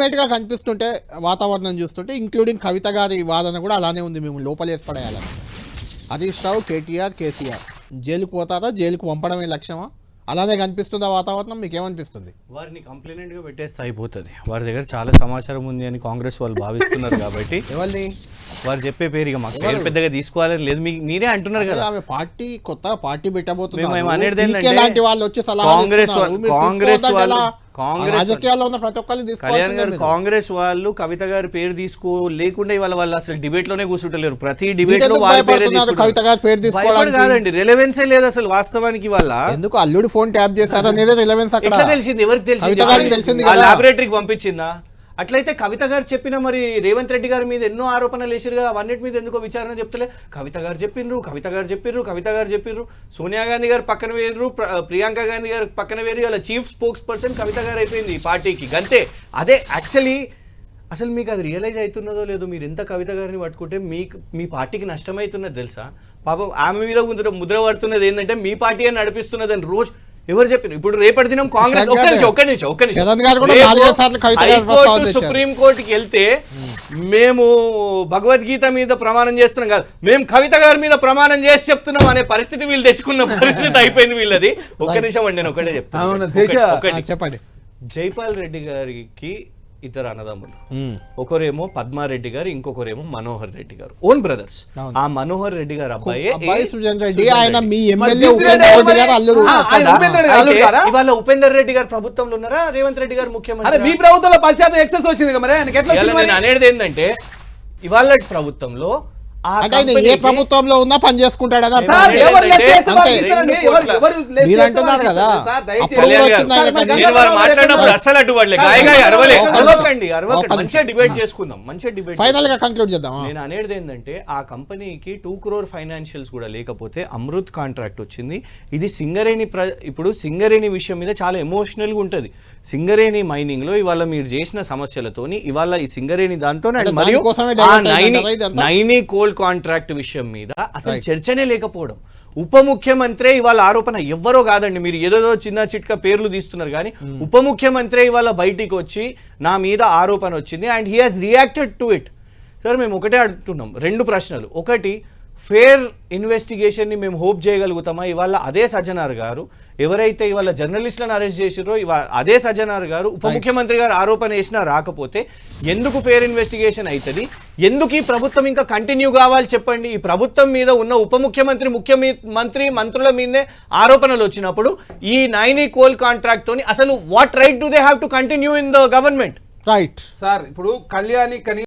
గా కనిపిస్తుంటే వాతావరణం చూస్తుంటే ఇంక్లూడింగ్ కవిత గారి వాదన కూడా అలానే ఉంది. మేము లోపలేసి పడేయాలని హరీష్ రావు కేటీఆర్ కేసీఆర్. జైలుకు పోతారా? జైలుకు పంపడమే లక్ష్యమా? అలానే కనిపిస్తుందా వాతావరణం? మీకేమనిపిస్తుంది? వారిని కంప్లైంట్గా పెట్టేస్తే అయిపోతుంది. వారి దగ్గర చాలా సమాచారం ఉంది అని కాంగ్రెస్ వాళ్ళు భావిస్తున్నారు కాబట్టి. ఎవరిని? వారు చెప్పే పేరు ఇక మాకు. పేరు పెద్దగా తీసుకోవాలని లేదు. మీ- మీరే అంటున్నారు కదా. ఆమె పార్టీ కొత్త పార్టీ మీకే లాంటి వాళ్ళు వచ్చి కాంగ్రెస్ కాంగ్రెస్ వాళ్ళు- కాంగ్రెస్ రాజకీయాల్లో ఉన్న ప్రతి ఒక్కరిని కళ్యాణ్ గారు కాంగ్రెస్ వాళ్ళు కవిత గారి పేరు తీసుకో లేకుండా ఇవాళ వాళ్ళు అసలు డిబేట్లోనే కూర్చుంటలేరు. ప్రతి డిబేట్లో వాళ్ళ పేరే కవిత గారి పేరు తీసుకోవడానికి. కాదండి. రిలవెన్సే లేదు అసలు వాస్తవానికి వాళ్ళ ఎందుకు అల్లుడు ఫోన్ ట్యాప్ చేశారు అనేది రిలవెన్స్ అక్కడ తెలిసింది? ఎవరికి తెలిసింది. లాబొరేటరీకి పంపించిందా? అట్లయితే కవిత గారు చెప్పిన మరి రేవంత్ రెడ్డి గారి మీద ఎన్నో ఆరోపణలు వేసిరుగా అవన్నిటి మీద ఎందుకో విచారణ చెప్తలే. కవిత గారు చెప్పిండ్రు కవిత గారు చెప్పిర్రు కవిత గారు చెప్పిర్రు. సోనియా గాంధీ గారు పక్కన వేరు ప్రియాంక గాంధీ గారు పక్కన వేరు వాళ్ళ చీఫ్ స్పోక్స్ పర్సన్ కవిత గారు అయిపోయింది ఈ పార్టీకి. అంతే అదే యాక్చువల్లీ అసలు మీకు అది రియలైజ్ అవుతున్నదో లేదో మీరు ఎంత కవిత గారిని పట్టుకుంటే మీకు మీ పార్టీకి నష్టమవుతున్నది తెలుసా? పాపం ఆమె మీద ముద్ర ముద్ర పడుతున్నది ఏంటంటే మీ పార్టీ అని నడిపిస్తున్నదని రోజు ఎవరు చెప్పారు? ఇప్పుడు రేపటి దినం కాంగ్రెస్ ఒక్క నిమిషం ఒక్క నిమిషం ఒక్క నిమిషం. హైకోర్టు, ప్రస్తావన తెచ్చారు. సుప్రీం కోర్టుకి వెళ్తే మేము భగవద్గీత మీద ప్రమాణం చేస్తున్నాం కాదు. మేము కవిత గారి మీద ప్రమాణం చేసి చెప్తున్నాం అనే పరిస్థితి వీళ్ళు తెచ్చుకున్న పరిస్థితి అయిపోయింది వీళ్ళది. ఒక్క నిమిషం అండి నేను ఒకటే చెప్తాను. అవును, ఒకటి- దేశ- ఒకటి. ఆ, చెప్పండి. జైపాల్ రెడ్డి గారికి ఇద్దరు అన్నదమ్ములు. ఒకరేమో పద్మారెడ్డి గారు ఇంకొకరేమో మనోహర్ రెడ్డి గారు ఓన్ బ్రదర్స్. ఆ మనోహర్ రెడ్డి గారు అబ్బాయి అబ్బాయి సుజన్ రెడ్డి సుజన్ ఆయన. మీ ఎమ్మెల్యే ఉపేంద్ర రెడ్డి అల్లుడు? ఇవాళ ఉపేందర్ రెడ్డి గారు ప్రభుత్వంలో ఉన్నారా రేవంత్ రెడ్డి గారు అరే ముఖ్యమంత్రి మీ ప్రభుత్వంలో పశ్చాత్తం ఎక్సెస్ వచ్చింది మరి ఆయనకి ఎట్లా? అనేది ఏంటంటే ఇవాళ ప్రభుత్వంలో అంటే ఆయన ఏ ప్రభుత్వంలో ఉన్నా పని. ఎవరు లెస్ మీరు అంటున్నారు కదా. అప్పుడు ఫైనల్గా కంక్లూడ్ చేద్దాం ఆ. నేను అనేది ఏంటంటే ఆ కంపెనీకి టూ క్రోర్ ఫైనాన్షియల్స్ కూడా లేకపోతే అమృత్ కాంట్రాక్ట్ వచ్చింది. ఇది సింగరేణి ప్ర ఇప్పుడు సింగరేణి విషయం మీద చాలా ఎమోషనల్గా ఉంటుంది. సింగరేణి మైనింగ్లో ఇవాళ మీరు చేసిన సమస్యలతోని ఇవాళ ఈ సింగరేణి దాంతో మరియు నైని అయిందంటారా కోల్ కాంట్రాక్ట్ విషయం మీద అసలు. చర్చనే లేకపోవడం. ఉప ముఖ్యమంత్రి ఇవాళ ఆరోపణ ఎవ్వరో కాదండి. మీరు ఏదో చిన్న చిట్క పేర్లు తీస్తున్నారు కానీ ఉప ముఖ్యమంత్రి ఇవాళ బయటికి వచ్చి నా మీద ఆరోపణ వచ్చింది. And he has reacted to it sir మేము ఒకటే అడుగుతున్నాం. రెండు ప్రశ్నలు. ఒకటి ఫేర్ ఇన్వెస్టిగేషన్ని మేము హోప్ చేయగలుగుతామా? ఇవాళ అదే సజ్జనార్ గారు ఎవరైతే ఇవాళ జర్నలిస్టులను అరెస్ట్ చేసిరో ఇవా అదే సజ్జనార్ గారు ఉప ముఖ్యమంత్రి గారు ఆరోపణ చేసినా రాకపోతే ఎందుకు ఫేర్ ఇన్వెస్టిగేషన్ అవుతుంది ఎందుకు ఈ ప్రభుత్వం ఇంకా కంటిన్యూ కావాలి చెప్పండి? ఈ ప్రభుత్వం మీద ఉన్న ఉప ముఖ్యమంత్రి ముఖ్యమంత్రి మంత్రుల మీదే ఆరోపణలు వచ్చినప్పుడు ఈ నైని కోల్ కాంట్రాక్ట్ తోని అసలు what right do they have to continue in the government right sir ఇప్పుడు కళ్యాణి కని